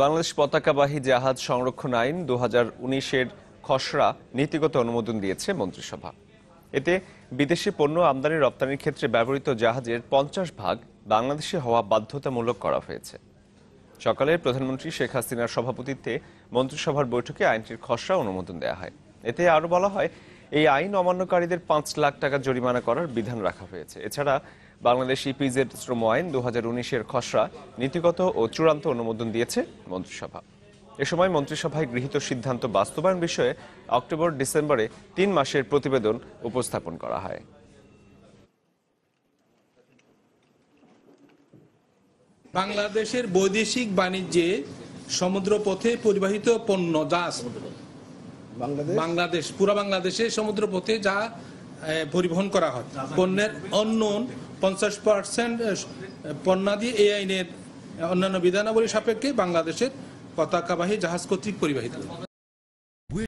বাংলাদেশ পতাকাবাহী জাহাজ সংরক্ষণ আইন দু হাজার উনিশের খসড়া নীতিগত অনুমোদন দিয়েছে মন্ত্রিসভা। এতে বিদেশি পণ্য আমদানি রপ্তানির ক্ষেত্রে ব্যবহৃত জাহাজের পঞ্চাশ ভাগ বাংলাদেশে হওয়া বাধ্যতামূলক করা হয়েছে। সকালে প্রধানমন্ত্রী শেখ হাসিনার সভাপতিত্বে মন্ত্রিসভার বৈঠকে আইনটির খসড়া অনুমোদন দেওয়া হয়। এতে আরও বলা হয় এই আইন অমান্যকারীদের পাঁচ লাখ টাকা জরিমানা করার বিধান রাখা হয়েছে। এছাড়া বাংলাদেশ ইপিজেড শ্রম আইন দু হাজার উনিশের খসড়া নীতিগত ও চূড়ান্ত অনুমোদন দিয়েছে মন্ত্রিসভা। এ সময় মন্ত্রিসভায় গৃহীত সিদ্ধান্ত বাস্তবায়ন বিষয়ে অক্টোবর ডিসেম্বরে তিন মাসের প্রতিবেদন উপস্থাপন করা হয়। বাংলাদেশের বৈদেশিক বাণিজ্যে সমুদ্রপথে পরিবাহিত পণ্য, জাহাজ বাংলাদেশ? পুরো বাংলাদেশে সমুদ্রপথে যা এ, পরিবহন করা হয়। পণ্যের অন্য পঞ্চাশ পার্সেন্ট পণ্যাদি এই আইনের অন্যান্য বিধানাবলী সাপেক্ষে বাংলাদেশের পতাকাবাহী জাহাজ কর্তৃক পরিবাহিত।